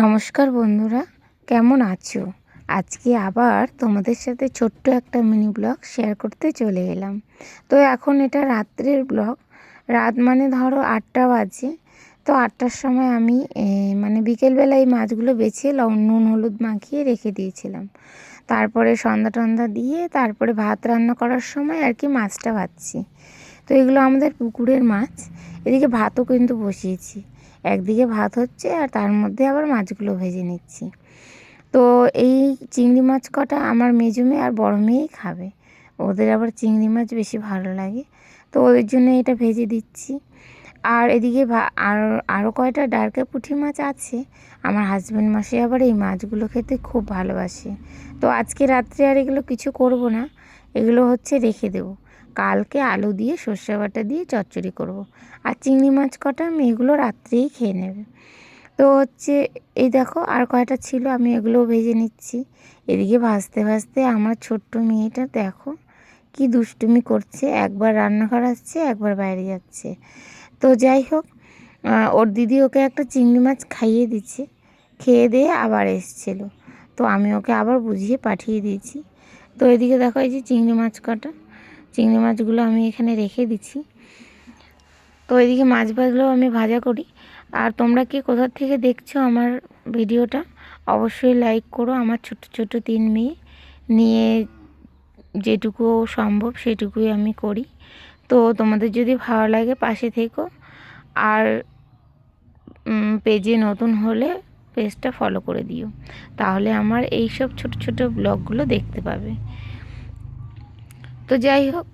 নমস্কার বন্ধুরা, কেমন আছো? আজকে আবার তোমাদের সাথে ছোট্ট একটা মিনি ব্লগ শেয়ার করতে চলে এলাম। তো এখন এটা রাত্রের ব্লগ রাত মানে ধরো আটটা বাজে। তো আটটার সময় আমি মানে বিকেলবেলা এই মাছগুলো বেছে নুন, হলুদ মাখিয়ে রেখে দিয়েছিলাম। তারপরে সন্ধ্যা টন্ধা দিয়ে তারপরে ভাত রান্না করার সময় আর কি মাছটা ভাজছি। তো এগুলো আমাদের পুকুরের মাছ। এদিকে ভাতও কিন্তু বসিয়েছি। একদিকে ভাত হচ্ছে আর তার মধ্যে আবার মাছগুলো ভেজে নিচ্ছি। তো এই চিংড়ি মাছ কটা আমার মেজো মেয়ে আর বড় মেয়েই খাবে। ওদের আবার চিংড়ি মাছ বেশি ভালো লাগে। তো ওদের জন্য এটা ভেজে দিচ্ছি। আর এদিকে আর আরও কয়টা ডার্কে পুঁটি মাছ আছে। আমার হাজব্যান্ড মাসে আবার এই মাছগুলো খেতে খুব ভালোবাসে। তো আজকে রাত্রে আর এগুলো কিছু করব না। এগুলো হচ্ছে রেখে দেবো। কালকে আলু দিয়ে সর্ষে বাটা দিয়ে চচ্চড়ি করব। আর চিংড়ি মাছ কটা আমি এগুলো রাত্রেই খেয়ে নেবে। তো হচ্ছে এই দেখো আর কয়টা ছিল আমি এগুলোও ভেজে নিচ্ছি। এদিকে ভাজতে ভাজতে আমার ছোট্ট মেয়েটা দেখো কি দুষ্টুমি করছে। একবার রান্নাঘর আসছে, একবার বাইরে যাচ্ছে। তো যাই হোক ওর দিদি ওকে একটা চিংড়ি মাছ খাইয়ে দিচ্ছে। খেয়ে দিয়ে আবার এসছিল। তো আমি ওকে আবার বুঝিয়ে পাঠিয়ে দিয়েছি। তো এদিকে দেখো এই যে চিংড়ি মাছ কটা। চিংড়ি মাছগুলো আমি এখানে রেখে দিচ্ছি। তো এদিকে মাছ ভাজলেও আমি ভাজা করি। আর তোমরা কে কোথা থেকে দেখছ আমার ভিডিওটা? অবশ্যই লাইক করো। আমার ছোট ছোট তিন মেয়ে। নিয়ে যেটুকু সম্ভব সেটুকুই আমি করি। তো তোমাদের যদি ভালো লাগে পাশে থেকো। আর পেজে নতুন হলে পেজটা ফলো করে দিও। তাহলে আমার এই সব ছোট ছোট ব্লগগুলো দেখতে পাবে। তো যাই হোক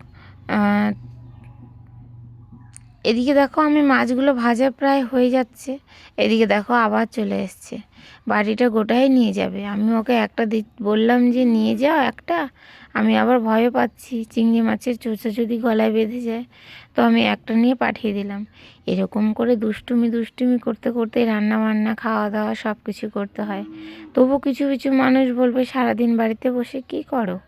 এদিকে দেখো আমি মাছগুলো ভাজা প্রায় হয়ে যাচ্ছে। এদিকে দেখো আবার চলে এসছে। বাড়িটা গোটাই নিয়ে যাবে। আমি ওকে একটা দি, বললাম যে, নিয়ে যাও একটা। আমি আবার ভয় পাচ্ছি, চিংড়ি মাছের চোচা যদি গলায় বেঁধে যায়, তো আমি একটা নিয়ে পাঠিয়ে দিলাম। এরকম করে দুষ্টুমি দুষ্টুমি করতে করতে রান্না বান্না খাওয়া দাওয়া সব কিছু করতে হয়। তবু কিছু কিছু মানুষ বলবে, সারাদিন বাড়িতে বসে কী করো?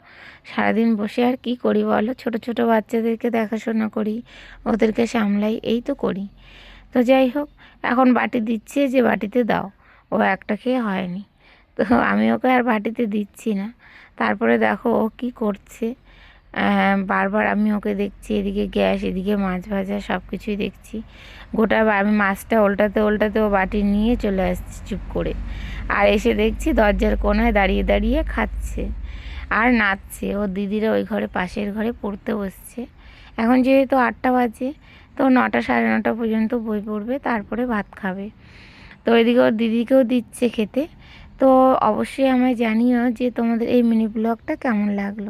সারাদিন বসে আর কি করি বলো? ছোট ছোট বাচ্চাদেরকে দেখাশোনা করি, ওদেরকে সামলাই, এই তো করি। তো যাই হোক, এখন বাটি দিচ্ছে যে, বাটিতে দাও। ও একটা খেয়ে হয়নি। তো আমি ওকে আর বাটিতে দিচ্ছি না। তারপরে দেখো ও কী করছে। বারবার আমি ওকে দেখছি, এদিকে গ্যাস, এদিকে মাছ ভাজা সব কিছুই দেখছি। গোটা আমি মাছটা উল্টাতে উল্টাতে ও বাটি নিয়ে চলে আসছি চুপ করে। আর এসে দেখছি দরজার কোনায় দাঁড়িয়ে দাঁড়িয়ে খাচ্ছে আর নাচছে। ওর দিদিরা ওই ঘরে পাশের ঘরে পড়তে বসছে। এখন যেহেতু আটটা বাজে, তো নটা সাড়ে নটা পর্যন্ত বই পড়বে, তারপরে ভাত খাবে। তো এদিকে ওর দিদিকেও দিচ্ছে খেতে। তো অবশ্যই আমায় জানিও যে তোমাদের এই মিনি ব্লগটা কেমন লাগল।